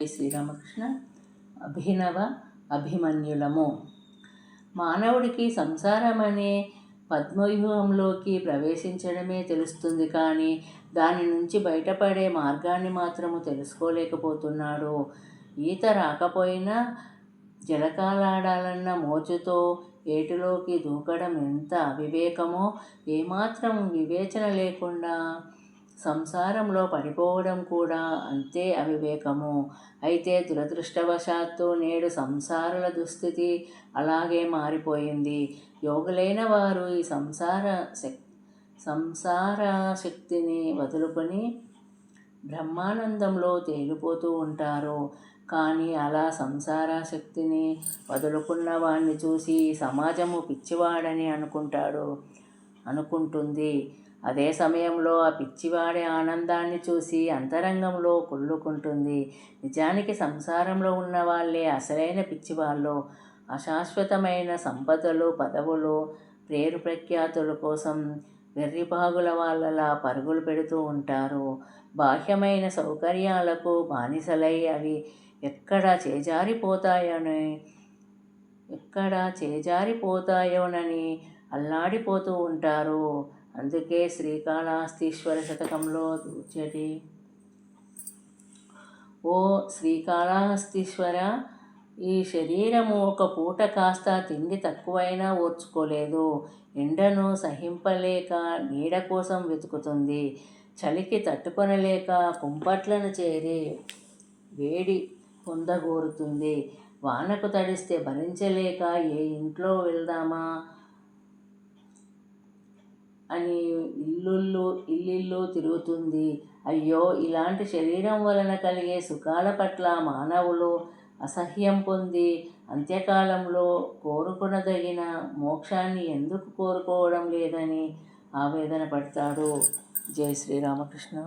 శ్రీరామకృష్ణ అభినవ అభిమన్యులము. మానవుడికి సంసారం అనే పద్మవ్యూహంలోకి ప్రవేశించడమే తెలుస్తుంది కానీ దాని నుంచి బయటపడే మార్గాన్ని మాత్రము తెలుసుకోలేకపోతున్నాడు. ఈత రాకపోయినా జలకాలాడాలన్న మోజుతో ఏటిలోకి దూకడం ఎంత అవివేకమో ఏమాత్రం వివేచన లేకుండా సంసారంలో పడిపోవడం కూడా అంతే అవివేకము. అయితే దురదృష్టవశాత్తు నేడు సంసారుల దుస్థితి అలాగే మారిపోయింది. యోగులైన వారు ఈ సంసార శక్ సంసార శక్తిని వదులుకొని బ్రహ్మానందంలో తేలిపోతూ ఉంటారు. కానీ అలా సంసార శక్తిని వదులుకున్న వాడిని చూసి సమాజము పిచ్చివాడని అనుకుంటాడు అనుకుంటుంది. అదే సమయంలో ఆ పిచ్చివాడి ఆనందాన్ని చూసి అంతరంగంలో కుళ్ళుకుంటుంది. నిజానికి సంసారంలో ఉన్న వాళ్ళే అసలైన పిచ్చివాళ్ళు. అశాశ్వతమైన సంపదలు పదవులు పేరు ప్రఖ్యాతుల కోసం వెర్రిబాగుల వాళ్ళలా పరుగులు పెడుతూ ఉంటారు. బాహ్యమైన సౌకర్యాలకు బానిసలై అవి ఎక్కడ చేజారిపోతాయోని ఎక్కడ చేజారిపోతాయోనని అల్లాడిపోతూ ఉంటారు. అందుకే శ్రీకాళహస్తీశ్వర శతకంలో దూచటి ఓ శ్రీకాళహస్తీశ్వర ఈ శరీరము ఒక పూట కాస్త తిండి తక్కువైనా ఓర్చుకోలేదు. ఎండను సహింపలేక నీడ కోసం వెతుకుతుంది. చలికి తట్టుకొనలేక కుంపట్లను చేరి వేడి పొందగోరుతుంది. వానకు తడిస్తే భరించలేక ఏ ఇంట్లో వెళ్దామా? అని ఇల్లుళ్ళు ఇల్లిల్లు తిరుగుతుంది. అయ్యో ఇలాంటి శరీరం వలన కలిగే సుఖాల పట్ల మానవులు అసహ్యం పొంది అంత్యకాలంలో కోరుకునదగిన మోక్షాన్ని ఎందుకు కోరుకోవడం లేదని ఆవేదన పడతాడు. జై శ్రీరామకృష్ణ